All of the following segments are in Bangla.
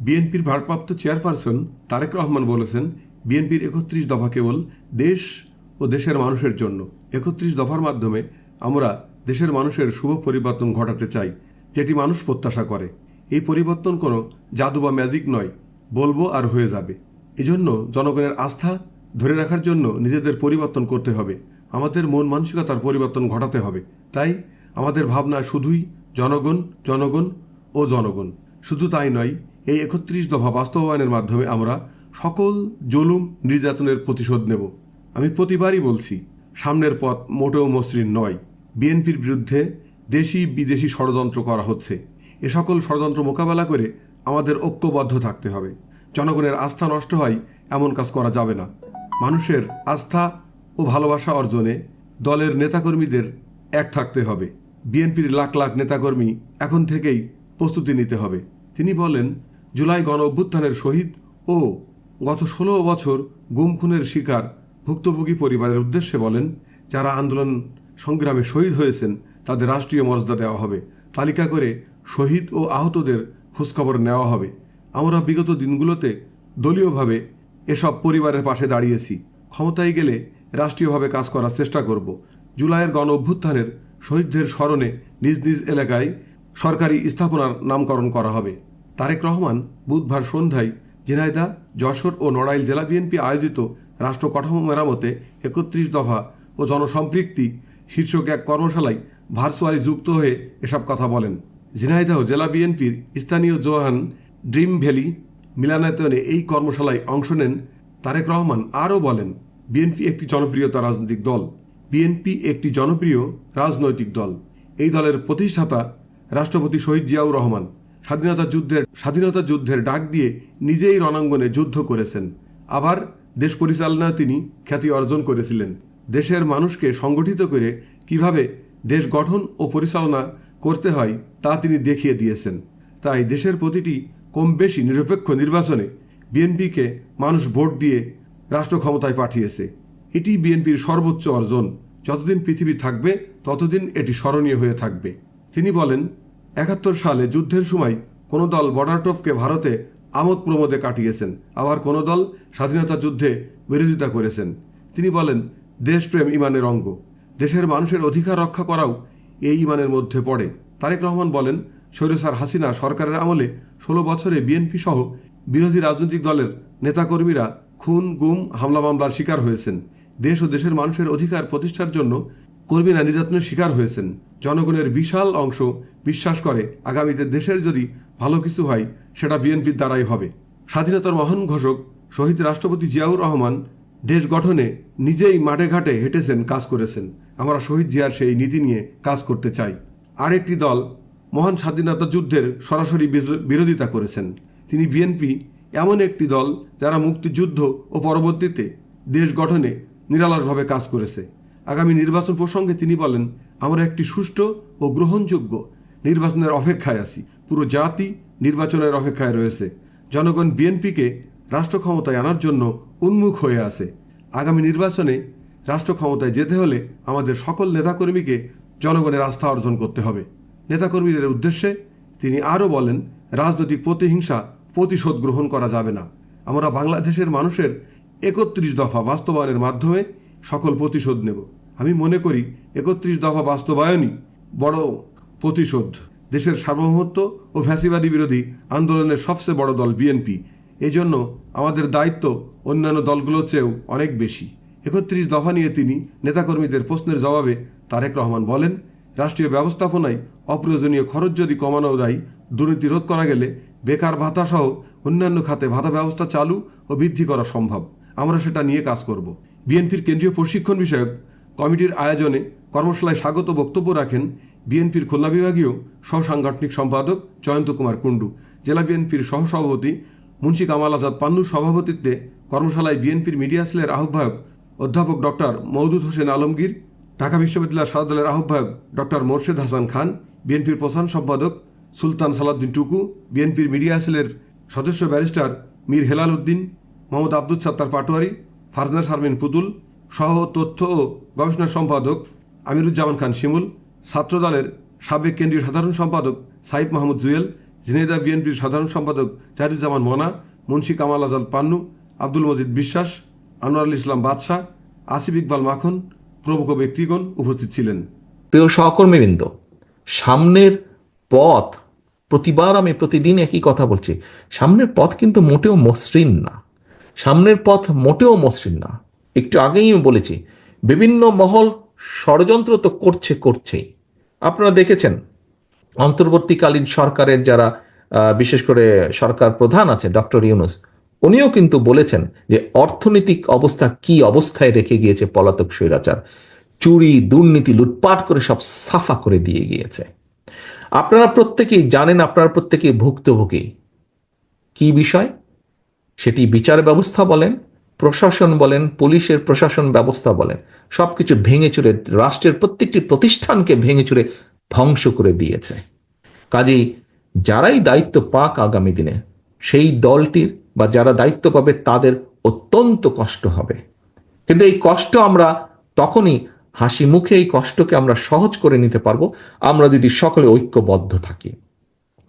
বিএনপির ভারপ্রাপ্ত চেয়ারপারসন তারেক রহমান বলেছেন, বিএনপির একত্রিশ দফা কেবল দেশ ও দেশের মানুষের জন্য। একত্রিশ দফার মাধ্যমে আমরা দেশের মানুষের শুভ পরিবর্তন ঘটাতে চাই, যেটি মানুষ প্রত্যাশা করে। এই পরিবর্তন কোনো জাদু বা ম্যাজিক নয়, বলব আর হয়ে যাবে। এজন্য জনগণের আস্থা ধরে রাখার জন্য নিজেদের পরিবর্তন করতে হবে। আমাদের মন মানসিকতার পরিবর্তন ঘটাতে হবে। তাই আমাদের ভাবনা শুধুই জনগণ জনগণ ও জনগণ। শুধু তাই নয়, এই একত্রিশ দফা বাস্তবায়নের মাধ্যমে আমরা সকল জুলুম নির্যাতনের প্রতিশোধ নেব। আমি প্রতিবারই বলছি, সামনের পথ মোটেও মসৃণ নয়। বিএনপির বিরুদ্ধে দেশি বিদেশি ষড়যন্ত্র করা হচ্ছে। এ সকল ষড়যন্ত্র মোকাবেলা করে আমাদের ঐক্যবদ্ধ থাকতে হবে। জনগণের আস্থা নষ্ট হয়, এমন কাজ করা যাবে না। মানুষের আস্থা ও ভালোবাসা অর্জনে দলের নেতাকর্মীদের এক থাকতে হবে। বিএনপির লাখ লাখ নেতাকর্মী এখন থেকেই প্রস্তুতি নিতে হবে। তিনি বলেন, জুলাই গণ অভ্যুত্থানের শহীদ ও গত ষোলো বছর গুম খুনের শিকার ভুক্তভোগী পরিবারের উদ্দেশ্যে বলেন, যারা আন্দোলন সংগ্রামে শহীদ হয়েছেন, তাদের রাষ্ট্রীয় মর্যাদা দেওয়া হবে। তালিকা করে শহীদ ও আহতদের খোঁজখবর নেওয়া হবে। আমরা বিগত দিনগুলোতে দলীয়ভাবে এসব পরিবারের পাশে দাঁড়িয়েছি। ক্ষমতায় গেলে রাষ্ট্রীয়ভাবে কাজ করার চেষ্টা করব। জুলাইয়ের গণ অভ্যুত্থানের শহীদদের স্মরণে নিজ নিজ এলাকায় সরকারি স্থাপনার নামকরণ করা হবে। তারেক রহমান বুধবার সন্ধ্যায় ঝিনাইদা যশোর ও নড়াইল জেলা বিএনপি আয়োজিত রাষ্ট্র কাঠামো মেরামতে একত্রিশ দফা ও জনসম্পৃক্তি শীর্ষক এক কর্মশালায় ভার্চুয়ালি যুক্ত হয়ে এসব কথা বলেন। ঝিনাইদহ জেলা বিএনপির স্থানীয় জোহান ড্রিম ভ্যালি মিলানায়তনে এই কর্মশালায় অংশ নেন তারেক রহমান। আরও বলেন, বিএনপি একটি জনপ্রিয়তা রাজনৈতিক দল, বিএনপি একটি জনপ্রিয় রাজনৈতিক দল। এই দলের প্রতিষ্ঠাতা রাষ্ট্রপতি শহীদ জিয়াউর রহমান। স্বাধীনতা যুদ্ধের স্বাধীনতা যুদ্ধের ডাক দিয়ে নিজেই রণাঙ্গনে যুদ্ধ করেছেন। আবার দেশ পরিচালনায় তিনি খ্যাতি অর্জন করেছিলেন। দেশের মানুষকে সংগঠিত করে কীভাবে দেশ গঠন ও পরিচালনা করতে হয় তা তিনি দেখিয়ে দিয়েছেন। তাই দেশের প্রতিটি কম বেশি নিরপেক্ষ নির্বাচনে বিএনপিকে মানুষ ভোট দিয়ে রাষ্ট্র ক্ষমতায় পাঠিয়েছে। এটি বিএনপির সর্বোচ্চ অর্জন। যতদিন পৃথিবী থাকবে, ততদিন এটি স্মরণীয় হয়ে থাকবে। তিনি বলেন একাত্তর সালে যুদ্ধের সময় কোনো দল বর্ডার টপকে ভারতে আমোদ প্রমোদে কাটিয়েছেন। আবার কোনো দল স্বাধীনতা যুদ্ধে বিরোধিতা করেছেন। তিনি বলেন, দেশপ্রেম ইমানের অঙ্গ। দেশের মানুষের অধিকার রক্ষা করাও এই ইমানের মধ্যে পড়ে। তারেক রহমান বলেন, সৈরসার হাসিনা সরকারের আমলে ষোলো বছরে বিএনপি সহ বিরোধী রাজনৈতিক দলের নেতাকর্মীরা খুন, গুম, হামলা মামলার শিকার হয়েছেন। দেশ ও দেশের মানুষের অধিকার প্রতিষ্ঠার জন্য কর্মীরা নির্যাতনের শিকার হয়েছেন। জনগণের বিশাল অংশ বিশ্বাস করে আগামীতে দেশের যদি ভালো কিছু হয়, সেটা বিএনপির দ্বারাই হবে। স্বাধীনতার মহান ঘোষক শহীদ রাষ্ট্রপতি জিয়াউর রহমান দেশ গঠনে নিজেই মাঠে ঘাটে হেঁটেছেন, কাজ করেছেন। আমরা শহীদ জিয়ার সেই নীতি নিয়ে কাজ করতে চাই। আরেকটি দল মহান স্বাধীনতা যুদ্ধের সরাসরি বিরো- বিরোধিতা করেছেন। তিনি বিএনপি এমন একটি দল যারা মুক্তিযুদ্ধ ও পরবর্তীতে দেশ গঠনে নিরালসভাবে কাজ করেছে। আগামী নির্বাচন প্রসঙ্গে তিনি বলেন, আমরা একটি সুষ্ঠু ও গ্রহণযোগ্য নির্বাচনের অপেক্ষায় আছি। পুরো জাতি নির্বাচনের অপেক্ষায় রয়েছে। জনগণ বিএনপিকে রাষ্ট্র ক্ষমতায় আনার জন্য উন্মুখ হয়ে আছে। আগামী নির্বাচনে রাষ্ট্র ক্ষমতায় যেতে হলে আমাদের সকল নেতাকর্মীকে জনগণের আস্থা অর্জন করতে হবে। নেতাকর্মীদের উদ্দেশ্যে তিনি আরও বলেন, রাজনৈতিক প্রতিহিংসা প্রতিশোধ গ্রহণ করা যাবে না। আমরা বাংলাদেশের মানুষের একত্রিশ দফা বাস্তবায়নের মাধ্যমে সকল প্রতিশোধ নেব। আমি মনে করি একত্রিশ দফা বাস্তবায়নই বড় প্রতিশোধ। দেশের সার্বভৌমত্ব ও ফ্যাসিবাদী বিরোধী আন্দোলনের সবচেয়ে বড় দল বিএনপি। এজন্য আমাদের দায়িত্ব অন্যান্য দলগুলোর চেয়েও অনেক বেশি। একত্রিশ দফা নিয়ে তিনি নেতাকর্মীদের প্রশ্নের জবাবে তারেক রহমান বলেন, রাষ্ট্রীয় ব্যবস্থাপনায় অপ্রয়োজনীয় খরচ যদি কমানো যায়, দুর্নীতি রোধ করা গেলে বেকার ভাতা সহ অন্যান্য খাতে ভাতা ব্যবস্থা চালু ও বৃদ্ধি করা সম্ভব। আমরা সেটা নিয়ে কাজ করব। বিএনপির কেন্দ্রীয় প্রশিক্ষণ বিষয়ক কমিটির আয়োজনে কর্মশালায় স্বাগত বক্তব্য রাখেন বিএনপির খুলনা বিভাগীয় সহসাংগঠনিক সম্পাদক জয়ন্ত কুমার কুণ্ডু। জেলা বিএনপির সহসভাপতি মুন্সি কামাল আজাদ পান্নুর সভাপতিত্বে কর্মশালায় বিএনপির মিডিয়া সেলের আহ্বায়ক অধ্যাপক ডক্টর মওদুদ হোসেন আলমগীর, ঢাকা বিশ্ববিদ্যালয়ের সাদা দলের আহ্বায়ক ডক্টর মোর্শেদ হাসান খান, বিএনপির প্রধান সম্পাদক সুলতান সালাউদ্দিন টুকু, বিএনপির মিডিয়া সেলের সদস্য ব্যারিস্টার মীর হেলাল উদ্দিন, মোহাম্মদ আব্দুল সত্তার পাটোয়ারি ফারজানা শারমিন পুতুল, সহ তথ্য ও গবেষণা সম্পাদক আমিরুজ্জামান খান শিমুল, ছাত্রদলের সাবেক কেন্দ্রীয় সাধারণ সম্পাদক সাইফ মাহমুদ জুয়েল, ঝিনাইদহ বিএনপির সাধারণ সম্পাদক জাহিদুজ্জামান মনা, মুন্সি কামাল আজাদ পান্নু, আব্দুল মজিদ বিশ্বাস আনোয়ারুল ইসলাম বাদশাহ, আসিফ ইকবাল মাখন প্রমুখ ব্যক্তিগণ উপস্থিত ছিলেন। প্রিয় সহকর্মীবৃন্দ, সামনের পথ, প্রতিবার আমি প্রতিদিন একই কথা বলছি, সামনের পথ কিন্তু মোটেও মসৃণ না। সামনের পথ মোটেও মসৃণ না। একটু আগেই আমি বলেছি, বিভিন্ন মহল ষড়যন্ত্র তো করছে করছেই। আপনারা দেখেছেন, অন্তর্বর্তীকালীন সরকারের যারা বিশেষ করে সরকার প্রধান আছে, ডক্টর ইউনুস, উনিও কিন্তু বলেছেন যে অর্থনৈতিক অবস্থা কি অবস্থায় রেখে গিয়েছে পলাতক স্বৈরাচার। চুরি, দুর্নীতি, লুটপাট করে সব সাফা করে দিয়ে গিয়েছে। আপনারা প্রত্যেকেই জানেন, আপনারা প্রত্যেকেই ভুক্তভোগী। কি বিষয়? সেটি বিচার ব্যবস্থা বলেন, প্রশাসন বলেন, পুলিশের প্রশাসন ব্যবস্থা বলেন, সবকিছু ভেঙে চুরে, রাষ্ট্রের প্রত্যেকটি প্রতিষ্ঠানকে ভেঙে চুরে ধ্বংস করে দিয়েছে। কাজেই যারাই দায়িত্ব পাক আগামী দিনে, সেই দলটির বা যারা দায়িত্ব পাবে তাদের অত্যন্ত কষ্ট হবে। কিন্তু এই কষ্ট আমরা তখনই, হাসি মুখে এই কষ্টকে আমরা সহজ করে নিতে পারব, আমরা যদি সকলে ঐক্যবদ্ধ থাকি।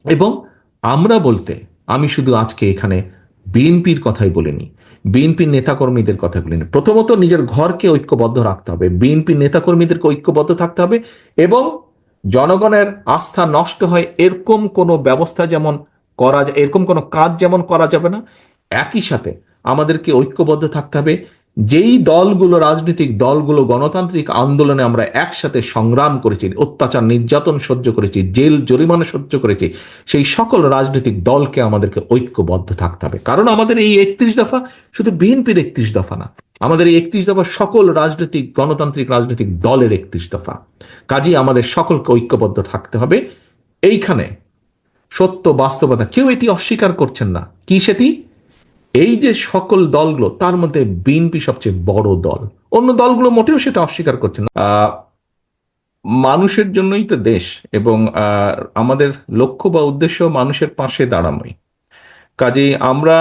এবং আমরা বলতে, আমি শুধু আজকে এখানে বিএনপির কথাই বলিনি বিএনপির নেতাকর্মীদের কথা বলিনি প্রথমত নিজের ঘরকে ঐক্যবদ্ধ রাখতে হবে। বিএনপির নেতাকর্মীদেরকে ঐক্যবদ্ধ থাকতে হবে এবং জনগণের আস্থা নষ্ট হয় এরকম কোনো ব্যবস্থা যেমন করা এরকম কোনো কাজ যেমন করা যাবে না, একই সাথে আমাদেরকে ঐক্যবদ্ধ থাকতে হবে। যেই দলগুলো, রাজনৈতিক দলগুলো, গণতান্ত্রিক আন্দোলনে আমরা একসাথে সংগ্রাম করেছি, অত্যাচার, নির্যাতন সহ্য করেছি, জেল, জরিমানা সহ্য করেছি, সেই সকল রাজনৈতিক দলকে আমাদেরকে ঐক্যবদ্ধ থাকতে হবে। কারণ আমাদের এই একত্রিশ দফা শুধু বিএনপির একত্রিশ দফা না, আমাদের এই একত্রিশ দফা সকল রাজনৈতিক, গণতান্ত্রিক রাজনৈতিক দলের একত্রিশ দফা। কাজেই আমাদের সকলকে ঐক্যবদ্ধ থাকতে হবে। এইখানে সত্য, বাস্তবতা কেউ এটি অস্বীকার করছেন না। কি সেটি? এই যে সকল দলগুলো, তার মধ্যে বিএনপি সবচেয়ে বড় দল। অন্য দলগুলো মোটেও সেটা অস্বীকার করছে না। মানুষের জন্যই তো দেশ এবং আমাদের লক্ষ্য বা উদ্দেশ্য মানুষের পাশে দাঁড়ানোই। কাজেই আমরা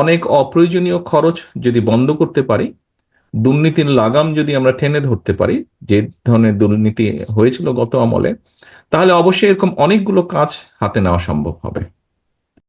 অনেক অপ্রয়োজনীয় খরচ যদি বন্ধ করতে পারি, দুর্নীতির লাগাম যদি আমরা টেনে ধরতে পারি, যে ধরনের দুর্নীতি হয়েছিল গত আমলে, তাহলে অবশ্যই এরকম অনেকগুলো কাজ হাতে নেওয়া সম্ভব হবে।